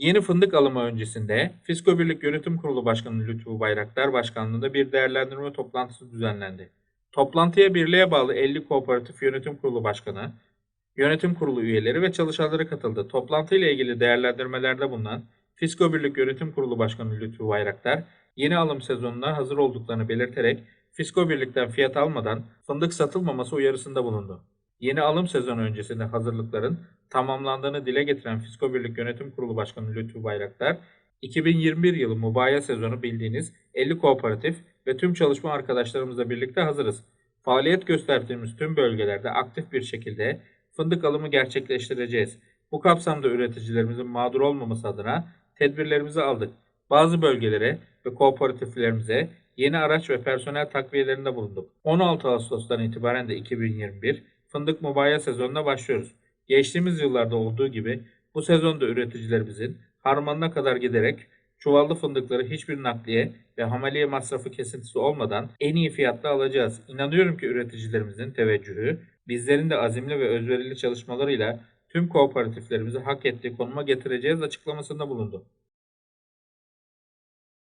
Yeni fındık alımı öncesinde Fisko Birlik Yönetim Kurulu Başkanı Lütfü Bayraktar Başkanlığında bir değerlendirme toplantısı düzenlendi. Toplantıya birliğe bağlı 50 Kooperatif Yönetim Kurulu Başkanı, Yönetim Kurulu üyeleri ve çalışanları katıldı. Toplantıyla ilgili değerlendirmelerde bulunan Fisko Birlik Yönetim Kurulu Başkanı Lütfü Bayraktar, yeni alım sezonuna hazır olduklarını belirterek Fisko Birlik'ten fiyat almadan fındık satılmaması uyarısında bulundu. Yeni alım sezonu öncesinde hazırlıkların tamamlandığını dile getiren Fisko Birlik Yönetim Kurulu Başkanı Lütfü Bayraktar, 2021 yılı mubaya sezonu bildiğiniz 50 kooperatif ve tüm çalışma arkadaşlarımızla birlikte hazırız. Faaliyet gösterdiğimiz tüm bölgelerde aktif bir şekilde fındık alımı gerçekleştireceğiz. Bu kapsamda üreticilerimizin mağdur olmaması adına tedbirlerimizi aldık. Bazı bölgelere ve kooperatiflerimize yeni araç ve personel takviyelerinde bulunduk. 16 Ağustos'tan itibaren de 2021 fındık mubaya sezonuna başlıyoruz. Geçtiğimiz yıllarda olduğu gibi bu sezonda üreticilerimizin harmanına kadar giderek çuvallı fındıkları hiçbir nakliye ve hamaliye masrafı kesintisi olmadan en iyi fiyatta alacağız. İnanıyorum ki üreticilerimizin teveccühü, bizlerin de azimli ve özverili çalışmalarıyla tüm kooperatiflerimizi hak ettiği konuma getireceğiz açıklamasında bulundu.